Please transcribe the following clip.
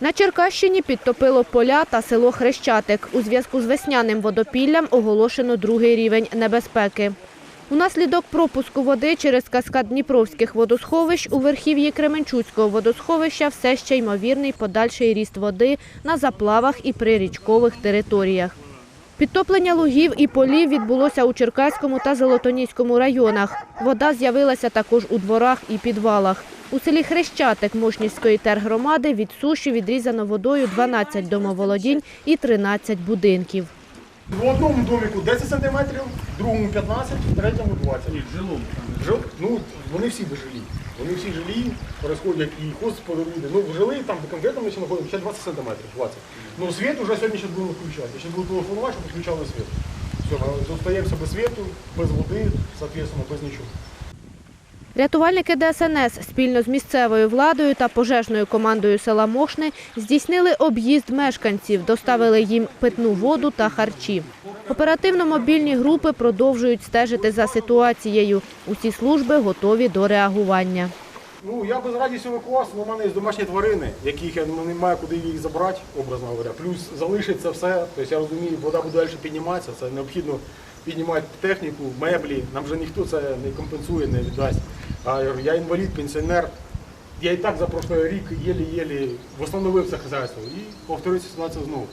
На Черкащині підтопило поля та село Хрещатик. У зв'язку з весняним водопіллям оголошено другий рівень небезпеки. Унаслідок пропуску води через каскад Дніпровських водосховищ у верхів'ї Кременчуцького водосховища все ще ймовірний подальший ріст води на заплавах і прирічкових територіях. Підтоплення лугів і полів відбулося у Черкаському та Золотоніському районах. Вода з'явилася також у дворах і підвалах. У селі Хрещатик Мошнівської тергромади від суші відрізано водою 12 домоволодінь і 13 будинків. В одному доміку 10 см, в другому 15, в третьому 20. Ні, в жилому. Жил, ну, вони всі дожилі. Вони всі жилі, розходять і господарі. Ну, в жилі, там конкретно ми ще знаходимо ще 20 см, 20. Ну, світ вже сьогодні ще будемо включати. Ще буду телефонувати, щоб включали світ. Все, зостаємося без світу, без води, соответственно, без нічого. Рятувальники ДСНС спільно з місцевою владою та пожежною командою села Мошни здійснили об'їзд мешканців, доставили їм питну воду та харчі. Оперативно-мобільні групи продовжують стежити за ситуацією. Усі служби готові до реагування. Ну, я без радістю евакуації, але в мене є домашні тварини, яких я не маю куди їх забрати, образно говоря. Плюс залишиться все. Тобто я розумію, вода буде далі підніматися, це необхідно піднімати техніку, меблі. Нам вже ніхто це не компенсує, не віддасть. А я інвалід, пенсіонер. Я і так за прошлий рік єлі-єлі восстановився хазяйство і повториться ситуація знову.